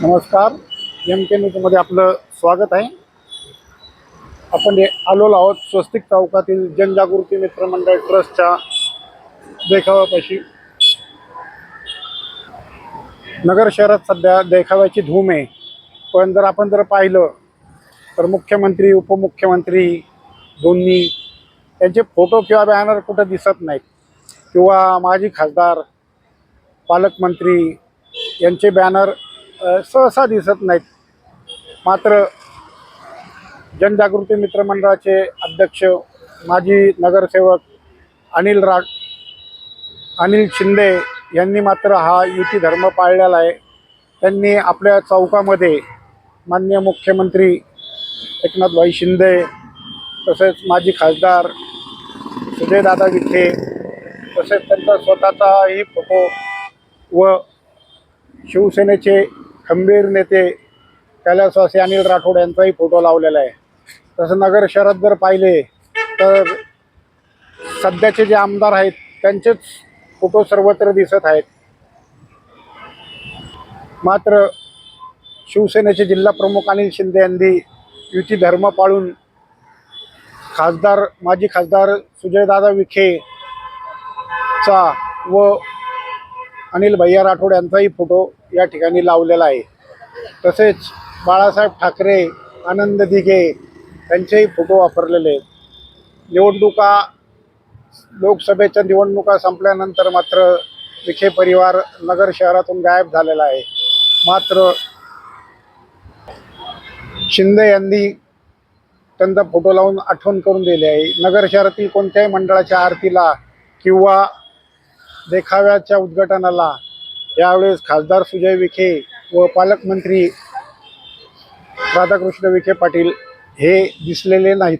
नमस्कार. एम के न्यूजमध्ये आपलं स्वागत आहे. आपण हे आहोत स्वस्तिक चौकातील जनजागृती मित्र मंडळ ट्रस्टच्या देखाव्यापाशी. नगर शहरात सध्या देखाव्याची धूम आहे. पण जर आपण जर पाहिलं तर मुख्यमंत्री उपमुख्यमंत्री दोन्ही त्यांचे फोटो किंवा बॅनर कुठं दिसत नाहीत. किंवा माजी खासदार पालकमंत्री यांचे बॅनर सहसा दिसत नाहीत. मात्र जनजागृती मित्रमंडळाचे अध्यक्ष माजी नगरसेवक अनिल राग अनिल शिंदे यांनी मात्र हा युती धर्म पाळलेला आहे. त्यांनी आपल्या चौकामध्ये माननीय मुख्यमंत्री एकनाथभाई शिंदे तसेच माजी खासदार सुजयदादा विखे तसेच त्यांचा स्वतःचाही फोटो व शिवसेनेचे खंबीर नेते कैलासवासी अनिल राठोड यांचाही फोटो लावलेला आहे. तसं नगर शहरात जर पाहिले तर सध्याचे जे आमदार आहेत त्यांचेच फोटो सर्वत्र दिसत आहेत. मात्र शिवसेनेचे जिल्हा प्रमुख अनिल शिंदे यांनी युती धर्म पाळून खासदार माजी खासदार सुजयदादा विखेचा व अनिल भैया राठोड यांचाही फोटो या ठिकाणी लावलेला आहे. तसेच बाळासाहेब ठाकरे आनंद दिघे यांचेही फोटो वापरलेले आहेत. निवडणुका लोकसभेच्या निवडणुका संपल्यानंतर मात्र विखे परिवार नगर शहरातून गायब झालेला आहे. मात्र शिंदे यांनी त्यांचा फोटो लावून आठवण करून दिली आहे. नगर शहरातील कोणत्याही मंडळाच्या आरतीला किंवा देखाव्याच्या उद्घाटनाला यावेळेस खासदार सुजय विखे व पालकमंत्री राधाकृष्ण विखे पाटील हे दिसलेले नाहीत.